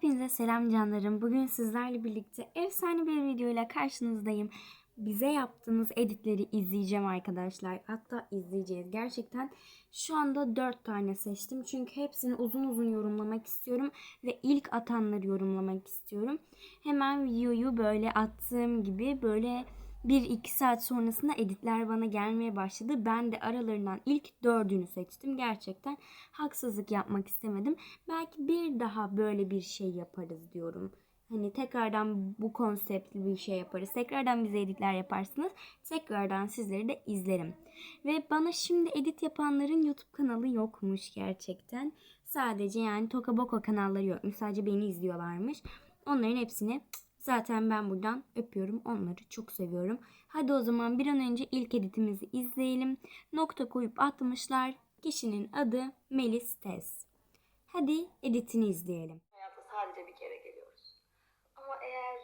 Hepinize selam canlarım. Bugün sizlerle birlikte efsane bir videoyla karşınızdayım. Bize yaptığınız editleri izleyeceğim arkadaşlar. Hatta izleyeceğiz. Gerçekten şu anda 4 tane seçtim. Çünkü hepsini uzun uzun yorumlamak istiyorum. Ve ilk atanları yorumlamak istiyorum. Hemen videoyu böyle attığım gibi böyle 1-2 saat sonrasında editler bana gelmeye başladı. Ben de aralarından ilk dördünü seçtim. Gerçekten haksızlık yapmak istemedim. Belki bir daha böyle bir şey yaparız diyorum. Hani tekrardan bu konseptli bir şey yaparız. Tekrardan bize editler yaparsınız. Tekrardan sizleri de izlerim. Ve bana şimdi edit yapanların YouTube kanalı yokmuş gerçekten. Sadece yani Toka Boka kanalları yokmuş. Sadece beni izliyorlarmış. Onların hepsini zaten ben buradan öpüyorum. Onları çok seviyorum. Hadi o zaman bir an önce ilk editimizi izleyelim. Nokta koyup atmışlar. Kişinin adı Melis Tez. Hadi editini izleyelim. Hayata sadece bir kere geliyoruz. Ama eğer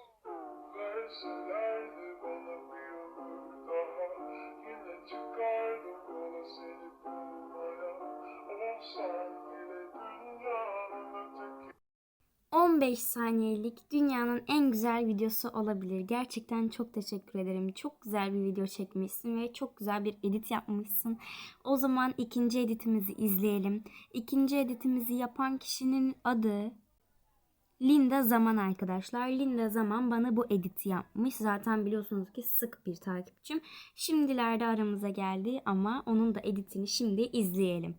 15 saniyelik dünyanın en güzel videosu olabilir. Gerçekten çok teşekkür ederim. Çok güzel bir video çekmişsin ve çok güzel bir edit yapmışsın. O zaman ikinci editimizi izleyelim. İkinci editimizi yapan kişinin adı Linda Zaman arkadaşlar. Linda Zaman bana bu editi yapmış. Zaten biliyorsunuz ki sık bir takipçim. Şimdilerde aramıza geldi ama onun da editini şimdi izleyelim.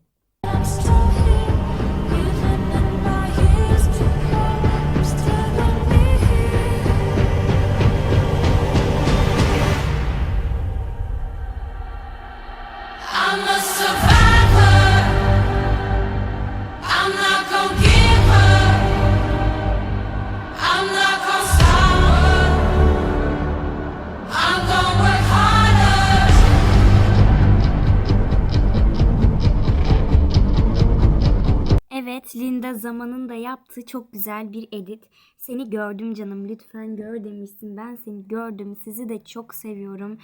Evet, Linda Zaman'ın da yaptığı çok güzel bir edit. Seni gördüm canım, lütfen gör demişsin. Ben seni gördüm, sizi de çok seviyorum.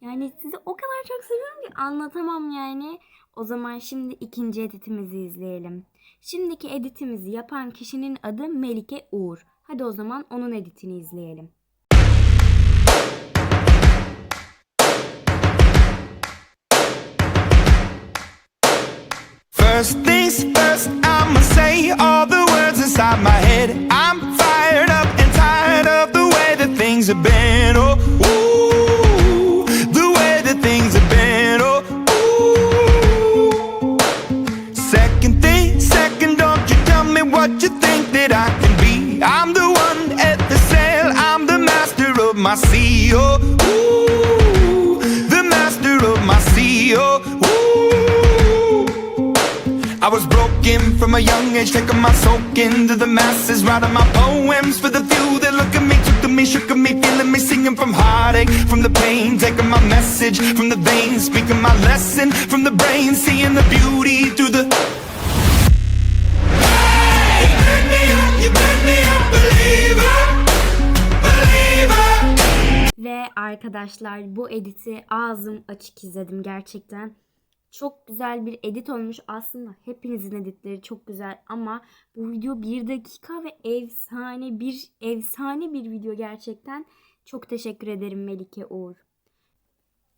Yani sizi o kadar çok seviyorum ki anlatamam yani. O zaman şimdi ikinci editimizi izleyelim. Şimdiki editimizi yapan kişinin adı Melike Uğur. Hadi o zaman onun editini izleyelim. First things first, I'ma say all the words inside my head. I'm fired up and tired of the way that things have been. Oh, ooh, I'm the one at the sail, I'm the master of my sea. Oh, ooh, the master of my sea. Oh, ooh. I was broken from a young age, taking my soak into the masses, writing my poems for the few that look at me, took to me, shook at me, feeling me, singing from heartache, from the pain, taking my message from the veins, speaking my lesson from the brain, seeing the beauty through the. Arkadaşlar bu editi ağzım açık izledim gerçekten. Çok güzel bir edit olmuş. Aslında hepinizin editleri çok güzel ama bu video bir dakika ve efsane bir efsane bir video gerçekten. Çok teşekkür ederim Melike Uğur.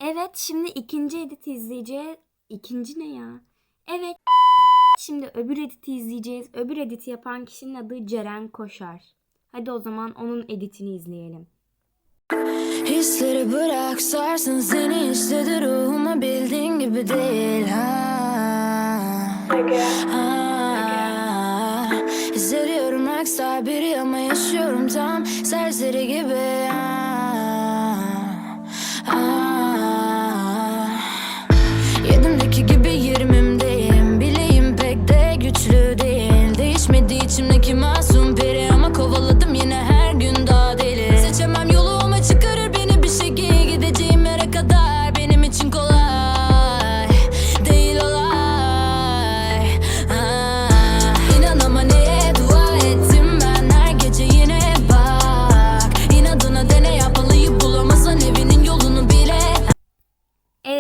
Evet şimdi ikinci editi izleyeceğiz. İkinci ne ya? Evet. Şimdi öbür editi izleyeceğiz. Öbür editi yapan kişinin adı Ceren Koşar. Hadi o zaman onun editini izleyelim. Hisleri bırak sarsın seni istedi ruhuma bildiğin gibi değil ha. ha. Hissediyorum rockstar biri ama yaşıyorum tam serseri gibi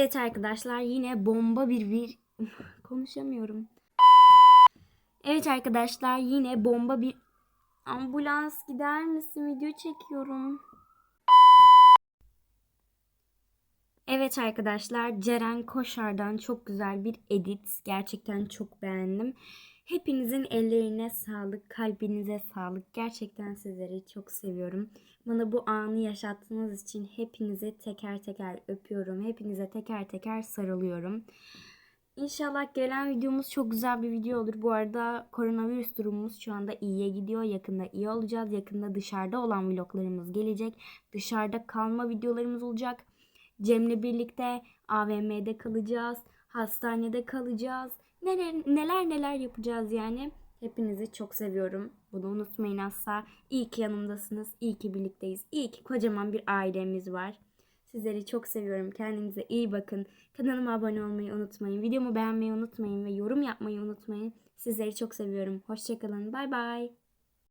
Evet arkadaşlar yine bomba bir bir konuşamıyorum. Evet arkadaşlar yine bomba bir Ambulans gider misin? Video çekiyorum. Evet arkadaşlar Ceren Koşar'dan çok güzel bir edit. Gerçekten çok beğendim. Hepinizin ellerine sağlık, kalbinize sağlık. Gerçekten sizleri çok seviyorum. Bana bu anı yaşattığınız için hepinize teker teker öpüyorum. Hepinize teker teker sarılıyorum. İnşallah gelen videomuz çok güzel bir video olur. Bu arada koronavirüs durumumuz şu anda iyiye gidiyor. Yakında iyi olacağız. Yakında dışarıda olan vloglarımız gelecek. Dışarıda kalma videolarımız olacak. Cem'le birlikte AVM'de kalacağız. Hastanede kalacağız. Neler neler neler yapacağız yani. Hepinizi çok seviyorum. Bunu unutmayın asla. İyi ki yanımdasınız. İyi ki birlikteyiz. İyi ki kocaman bir ailemiz var. Sizleri çok seviyorum. Kendinize iyi bakın. Kanalıma abone olmayı unutmayın. Videomu beğenmeyi unutmayın ve yorum yapmayı unutmayın. Sizleri çok seviyorum. Hoşçakalın. Bay bay.